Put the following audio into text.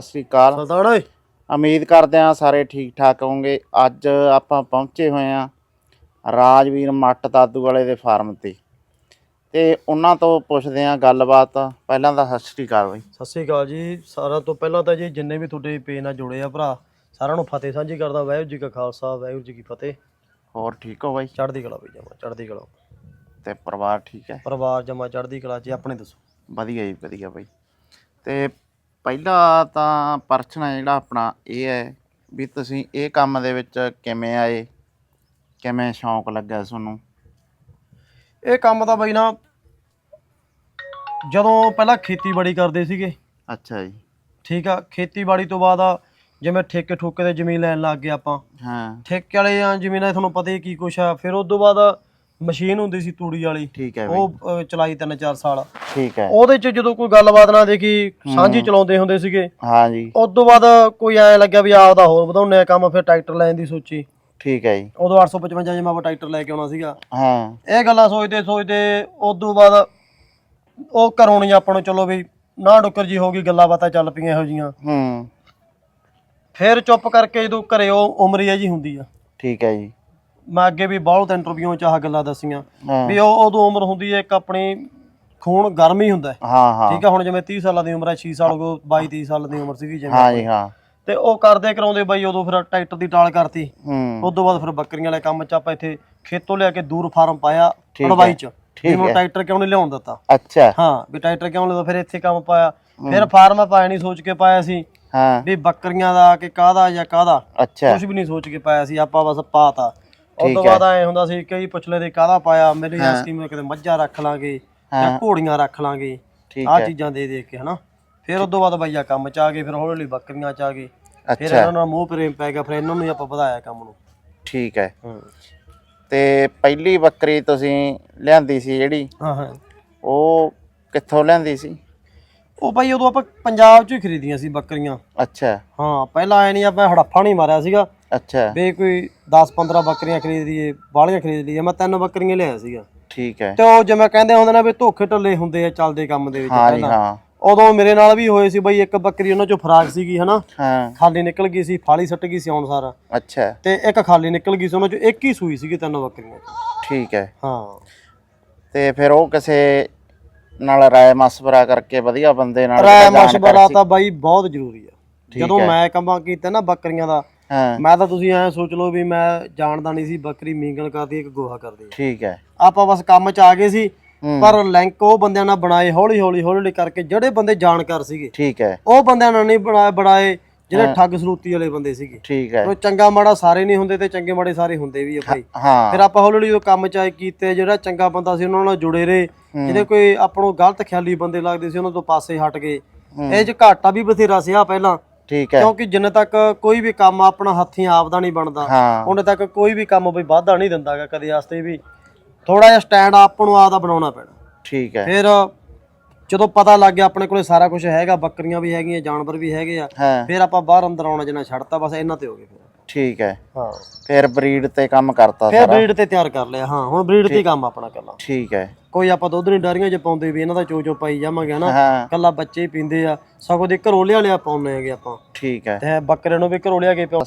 ਸਤਿ ਸ਼੍ਰੀ ਅਕਾਲ। ਸੁਲਤਾਨ ਓਏ। ਉਮੀਦ ਕਰਦੇ ਹਾਂ ਸਾਰੇ ਠੀਕ ਠਾਕ ਹੋਵੋਗੇ। ਅੱਜ ਆਪਾਂ ਪਹੁੰਚੇ ਹੋਏ ਹਾਂ ਰਾਜਵੀਰ ਮੱਟ ਦਾਦੂ ਵਾਲੇ ਦੇ ਫਾਰਮ ਤੇ। ਤੇ ਉਹਨਾਂ ਤੋਂ ਪੁੱਛਦੇ ਹਾਂ ਗੱਲਬਾਤ। ਪਹਿਲਾਂ ਤਾਂ ਸਤਿ ਸ਼੍ਰੀ ਅਕਾਲ ਬਈ। ਸਤਿ ਸ੍ਰੀ ਅਕਾਲ ਜੀ। ਸਾਰਿਆਂ ਤੋਂ ਪਹਿਲਾਂ ਤਾਂ ਜੀ ਜਿੰਨੇ ਵੀ ਤੁਹਾਡੇ ਪੇਜ ਨਾਲ ਜੁੜੇ ਆ ਭਰਾ ਸਾਰਿਆਂ ਨੂੰ ਫਤਿਹ ਸਾਂਝੀ ਕਰਦਾ ਵਾਹਿਗੁਰੂ ਜੀ ਕਾ ਖਾਲਸਾ ਵਾਹਿਗੁਰੂ ਜੀ ਕੀ ਫਤਿਹ। ਹੋਰ ਠੀਕ ਹੋ ਬਈ? ਚੜ੍ਹਦੀ ਕਲਾ ਬਈ ਜਮਾ ਚੜ੍ਹਦੀ ਕਲਾ। ਤੇ ਪਰਿਵਾਰ ਠੀਕ ਹੈ? ਪਰਿਵਾਰ ਜਮਾ ਚੜ੍ਹਦੀ ਕਲਾ ਜੀ ਆਪਣੇ ਦੱਸੋ। ਵਧੀਆ ਜੀ ਵਧੀਆ ਬਈ। ਤੇ ਪਹਿਲਾ ਤਾਂ ਪ੍ਰਸ਼ਨ ਹੈ ਜਿਹੜਾ ਆਪਣਾ ਇਹ ਹੈ ਵੀ ਤੁਸੀਂ ਇਹ ਕੰਮ ਦੇ ਵਿੱਚ ਕਿਵੇਂ ਆਏ? ਕਿਵੇਂ ਸ਼ੌਂਕ ਲੱਗਾ ਤੁਹਾਨੂੰ? ਇਹ ਕੰਮ ਤਾਂ ਬਈ ਨਾ ਜਦੋਂ ਪਹਿਲਾਂ ਖੇਤੀਬਾੜੀ ਕਰਦੇ ਸੀਗੇ। ਅੱਛਾ ਜੀ। ਠੀਕ ਆ ਖੇਤੀਬਾੜੀ ਤੋਂ ਬਾਅਦ ਆ ਜਿਵੇਂ ਠੇਕੇ ਠੋਕੇ ਤੇ ਜ਼ਮੀਨ ਲੈਣ ਲੱਗ ਗਏ ਆਪਾਂ। ਹਾਂ। ਠੇਕੇ ਵਾਲੇ ਆ ਜ਼ਮੀਨਾਂ ਤੁਹਾਨੂੰ ਪਤਾ ਹੀ ਕੀ ਕੁਛ ਆ ਫਿਰ ਉਸ ਤੋਂ ਬਾਅਦ ਮਸ਼ੀਨ ਹੁੰਦੀ ਸੀ ਤੂੜੀ ਵਾਲੀ। ਠੀਕ ਹੈ ਬਈ। ਉਹ ਚਲਾਈ ਤਿੰਨ ਚਾਰ ਸਾਲ। ਠੀਕ ਹੈ। ਉਹਦੇ 'ਚ ਜਦੋਂ ਕੋਈ ਗੱਲਬਾਤ ਨਾ ਦੇਖੀ ਸਾਂਝੀ ਚਲਾਉਂਦੇ ਹੁੰਦੇ ਸੀਗੇ। ਹਾਂ ਜੀ ਉਸ ਤੋਂ ਬਾਅਦ ਕੋਈ ਐ ਲੱਗਿਆ ਵੀ ਆਪਦਾ ਹੋਰ ਵਧਾਉਣੇ ਆ ਕੰਮ ਫਿਰ ਟਰੈਕਟਰ ਲੈਣ ਦੀ ਸੋਚੀ। ਠੀਕ ਹੈ ਜੀ। ਉਦੋਂ 855 ਜਿਹਾ ਆਪਾਂ ਟਰੈਕਟਰ ਲੈ ਕੇ ਆਉਣਾ ਸੀਗਾ। ਹਾਂ। ਇਹ ਗੱਲਾਂ ਸੋਚਦੇ ਸੋਚਦੇ ਉਸ ਤੋਂ ਬਾਅਦ ਉਹ ਘਰੋਂ ਨਹੀਂ ਆਪਾਂ ਨੂੰ ਚਲੋ ਵੀ ਨਾ ਡੁੱਕਰ ਜੀ ਹੋ ਗਈ ਗੱਲਾਂ ਬਾਤਾਂ ਚੱਲ ਪਈਆਂ ਇਹੋ ਜੀਆਂ। ਹੂੰ। ਫਿਰ ਚੁੱਪ ਕਰਕੇ ਜਦੋਂ ਘਰੇ ਉਹ ਉਮਰੀਆ ਜੀ ਹੁੰਦੀ ਆ। ਠੀਕ ਹੈ ਜੀ। ਮੈਂ ਅੱਗੇ ਵੀ ਬਹੁਤ ਇੰਟਰਵਿਊਆਂ ਚ ਆਹ ਗੱਲਾਂ ਦੱਸੀਆਂ। ਵੀ ਉਹ ਉਦੋਂ ਉਮਰ ਹੁੰਦੀ ਹੈ ਇੱਕ ਆਪਣੀ ਖੂਨ ਗਰਮ ਹੀ ਹੁੰਦਾ ਹੈ। ਹਾਂ ਹਾਂ। ਠੀਕ ਆ ਹੁਣ ਜਿਵੇਂ 30 ਸਾਲਾਂ ਦੀ ਉਮਰ ਹੈ 6 ਸਾਲ ਕੋ 22 30 ਸਾਲ ਦੀ ਉਮਰ ਸੀਗੀ ਜਿਵੇਂ ਹਾਂ ਜੀ ਹਾਂ। ਤੇ ਉਹ ਕਰਦੇ ਕਰਾਉਂਦੇ ਬਾਈ ਉਦੋਂ ਫਿਰ ਟਰੈਕਟਰ ਦੀ ਟਾਲ ਕਰਤੀ। ਹੂੰ। ਉਸ ਤੋਂ ਬਾਅਦ ਫਿਰ ਬੱਕਰੀਆਂ ਵਾਲੇ ਕੰਮ ਚ ਆਪਾਂ ਇੱਥੇ ਖੇਤੋਂ ਲਿਆ ਕੇ ਦੂਰ ਫਾਰਮ ਪਾਇਆ ਠੀਕ ਹੈ, ਅੜਵਾਈ ਚ। ਠੀਕ ਵੀ ਹੈ। ਟਰੈਕਟਰ ਕਿਉਂ ਨਹੀਂ ਲਿਆਉਣ ਦਿੱਤਾ? ਅੱਛਾ। ਹਾਂ ਵੀ ਟਰੈਕਟਰ ਕਿਉਂ ਲਿਆਉਂਦਾ ਫਿਰ ਇੱਥੇ ਕੰਮ ਪਾਇਆ। ਫਿਰ ਫਾਰਮ ਪਾਇਆ ਨਹੀਂ ਸੋਚ ਕੇ ਪਾਇਆ ਸੀ ਹਾਂ। ਵੀ ਬੱਕਰੀਆਂ ਦਾ ਕਿ ਕਾਹਦਾ ਜਾਂ ਕਾਹਦਾ। ਅੱਛਾ। ਕੁਝ ਵੀ ਨਹੀਂ ਸੋਚ ਕੇ ਪਾਇਆ ਸੀ ਆਪਾਂ ਬਸ ਪਾਤਾ। ਉਸ ਤੋਂ ਹੈ। ਬਾਅਦ ਐ ਹੁੰਦਾ ਸੀ ਕਈ ਪੁੱਛਲੇ ਦੇ ਕਾਹਦਾ ਪਾਇਆ ਮੇਰੀ ਐ ਸਕੀਮ ਕਿਤੇ ਮੱਝਾਂ ਰੱਖ ਲਾਂਗੇ ਜਾਂ ਹਾਂ। ਘੋੜੀਆਂ ਰੱਖ ਲਾਂਗੇ ਠੀਕ ਹੈ। ਚੀਜ਼ਾਂ ਦੇ ਦੇ ਕੇ ਹਨਾ? ਫਿਰ ਉਸ ਤੋਂ ਬਾਅਦ ਬਈਆ ਕੰਮ ਚ ਆ ਗਏ ਫਿਰ ਹੌਲੀ ਹੌਲੀ ਬੱਕਰੀਆਂ ਚ ਆ ਗਏ। ਫਿਰ ਅੱਛਾ। ਇਹਨਾਂ ਨਾਲ ਮੋਹ ਪ੍ਰੇਮ ਪੈ ਗਿਆ ਫਿਰ ਇਹਨਾਂ ਨੂੰ ਹੀ ਆਪਾਂ ਵਧਾਇਆ ਕੰਮ ਨੂੰ। ਠੀਕ ਹੈ। ਹਾਂ। ਤੇ ਪਹਿਲੀ ਬੱਕਰੀ ਤੁਸੀਂ ਲਿਆਂਦੀ ਸੀ ਜਿਹੜੀ? ਹਾਂ ਹਾਂ। ਉਹ ਕਿੱਥੋਂ ਲਿਆਂਦੀ ਸੀ? ਉਹ ਬਾਈ ਉਦੋਂ ਆਪਾਂ ਪੰਜਾਬ ਚ ਹੀ ਖਰੀਦੀਆਂ ਸੀ ਬੱਕਰੀਆਂ। ਅੱਛਾ। ਹਾਂ ਪਹਿਲਾਂ ਐ ਨਹੀਂ ਆਪਾਂ ਹੜੱਫਾ ਨਹੀਂ ਮਾਰਿਆ ਸੀਗਾ। ਅੱਛਾ। ਵੀ ਕੋਈ 10 15 ਬੱਕਰੀਆਂ ਖਰੀਦ ਲਈਏ ਬਾਹਲੀਆਂ ਖਰੀਦ ਲਈਏ ਮੈਂ ਤਿੰਨ ਬੱਕਰੀਆਂ ਲਿਆਇਆ ਸੀਗਾ। ਠੀਕ ਹੈ। ਤੇ ਉਹ ਜਿਵੇਂ ਕਹਿੰਦੇ ਹੁੰਦੇ ਨੇ ਵੀ ਧੋਖੇ ਟੱਲੇ ਹੁੰਦੇ ਆ ਚੱਲਦੇ ਕੰਮ ਦੇ ਵਿੱਚ ਹਾਂ ਜੀ ਹਾਂ। ਉਦੋਂ ਮੇਰੇ ਨਾਲ ਵੀ ਹੋਏ ਸੀ ਬਈ ਇੱਕ ਬੱਕਰੀ ਉਹਨਾਂ ਚੋਂ ਫਰਾਕ ਸੀਗੀ ਹਨਾ? ਹਾਂ। ਖਾਲੀ ਨਿਕਲ ਗਈ ਸੀ ਫਾਲੀ ਸੱਟ ਗਈ ਸੀ ਆਉਣ ਸਾਰ। ਅੱਛਾ। ਤੇ ਇੱਕ ਖਾਲੀ ਨਿਕਲ ਗਈ ਸੀ ਉਹਨਾਂ ਚੋਂ ਇੱਕ ਹੀ ਸੂਈ ਸੀਗੀ ਤਿੰਨ ਬੱਕਰੀਆਂ। ਠੀਕ ਹੈ। ਹਾਂ। ਤੇ ਫਿਰ ਉਹ ਕਿਸੇ ਨਾਲ ਰਾਏ ਮਸਵਰਾ ਕਰਕੇ ਵਧੀਆ ਬੰਦੇ ਨਾਲ ਜਾਣਕਾਰ ਮਸ਼ਵਰਾ। ਤਾਂ ਬਾਈ ਬਹੁਤ ਜ਼ਰੂਰੀ ਆ। ਜਦੋਂ। ਮੈਂ ਕੰਮਾਂ ਕੀਤਾ ਨਾ ਬੱਕਰੀਆਂ ਦਾ ਹਾਂ। ਮੈਂ ਤਾਂ ਤੁਸੀਂ ਐ ਸੋਚ ਲਓ ਵੀ ਮੈਂ ਜਾਣਦਾ ਨਹੀਂ ਸੀ ਬੱਕਰੀ ਮੀਂਗਣ ਕਰਦੀ ਇੱਕ ਗੋਹਾ ਕਰਦੀ। ਠੀਕ ਹੈ। ਆਪਾਂ ਬਸ ਕੰਮ 'ਚ ਆ ਗਏ ਸੀ ਹੂੰ। ਪਰ ਲਿੰਕ ਉਹ ਬੰਦਿਆਂ ਨਾਲ ਬਣਾਏ ਹੌਲੀ ਹੌਲੀ ਹੌਲੀ ਹੌਲੀ ਕਰਕੇ ਜਿਹੜੇ ਬੰਦੇ ਜਾਣਕਾਰ ਸੀਗੇ ਠੀਕ ਹੈ। ਉਹ ਬੰਦਿਆਂ ਨਾਲ ਨਹੀਂ ਬਣਾਏ ਬਣਾਏ ਜਿਹੜੇ ਠੱਗ ਸਰੂਤੀ ਵਾਲੇ ਬੰਦੇ ਸੀਗੇ। ਠੀਕ ਹੈ। ਉਹ ਚੰਗਾ ਮਾੜਾ ਸਾਰੇ ਨਹੀਂ ਹੁੰਦੇ ਤੇ ਚੰਗੇ ਮਾੜੇ ਸਾਰੇ ਹੁੰਦੇ ਵੀ ਆ ਭਾਈ। ਹਾਂ ਫਿਰ ਆਪਾਂ ਹੌਲੀ ਹੌਲੀ ਜਦੋਂ ਕੰਮ ਚਾਏ ਕੀਤੇ ਜਿਹੜਾ ਚੰਗਾ ਬੰਦਾ ਸੀ ਉਹਨਾਂ ਨਾਲ ਜੁੜੇ ਰਹੇ। ਜਿਹੜੇ ਕੋਈ ਆਪਾਂ ਨੂੰ ਗਲਤ ਖਿਆਲੀ ਬੰਦੇ ਲੱਗਦੇ ਸੀ ਉਹਨਾਂ ਤੋਂ ਪਾਸੇ ਹਟ ਗਏ। ਇਹ ਚ ਘਾਟਾ ਵੀ ਬਥੇਰਾ ਸੀ ਆ ਪਹਿਲਾਂ। ਠੀਕ ਹੈ। ਕਿਉਂਕਿ ਜਿੰਨੇ ਤੱਕ ਕੋਈ ਵੀ ਕੰਮ ਆਪਣਾ ਹੱਥੀਂ ਆਪਦਾ ਨਹੀਂ ਬਣਦਾ ਉਹਨੇ ਤੱਕ ਕੋਈ ਵੀ ਕੰਮ ਬਈ ਵਾਧਾ ਨਹੀਂ ਦਿੰਦਾਗਾ ਕਦੇ ਵਾਸਤੇ ਵੀ। ਥੋੜਾ ਜਿਹਾ ਸਟੈਂਡ ਆਪ ਨੂੰ ਆਪਦਾ ਬਣਾਉਣਾ ਪੈਣਾ। ਠੀਕ ਹੈ। ਫਿਰ ਜਦੋਂ ਪਤਾ ਲੱਗ ਗਿਆ ਆਪਣੇ ਕੋਲੇ ਸਾਰਾ ਕੁਝ ਹੈਗਾ ਬੱਕਰੀਆਂ ਵੀ ਹੈਗੀਆਂ ਜਾਨਵਰ ਵੀ ਹੈਗੇ ਆ ਫਿਰ ਆਪਾਂ ਬਾਹਰ ਅੰਦਰ ਆਉਣਾ ਜਿੰਨਾ ਛੱਡਤਾ ਬਸ ਇਹਨਾਂ ਤੇ ਹੋ ਗਏ ਫਿਰ। ਠੀਕ ਹੈ। ਹਾਂ। ਫਿਰ ਬਰੀਡ ਤੇ ਕੰਮ ਕਰਤਾ ਫਿਰ ਸਾਰਾ। ਬਰੀਡ ਤੇ ਤਿਆਰ ਕਰ ਲਿਆ ਹਾਂ ਹੁਣ ਬਰੀਡ ਤੇ ਕੰਮ ਆਪਣਾ ਕੱਲਾ ਠੀਕ ਹੈ। ਕੋਈ ਆਪਾਂ ਦੁੱਧ ਨਹੀਂ ਡਾਰੀਆਂ 'ਚ ਪਾਉਂਦੇ ਵੀ ਇਹਨਾਂ ਦਾ ਚੋ ਚੋ ਪਾਈ ਜਾਵਾਂਗੇ ਹਨਾ? ਹਾਂ। ਕੱਲਾ ਬੱਚੇ ਹੀ ਪੀਂਦੇ ਆ। ਸਗੋਂ ਦੇ ਘਰੋਂ ਲਿਆ ਲਿਆ ਪਾਉਂਦੇ ਹੈਗੇ ਆਪਾਂ। ਠੀਕ ਹੈ। ਤੇ ਬੱਕਰੇ ਨੂੰ ਵੀ ਘਰੋਂ ਲਿਆ ਕੇ ਪਿਓ।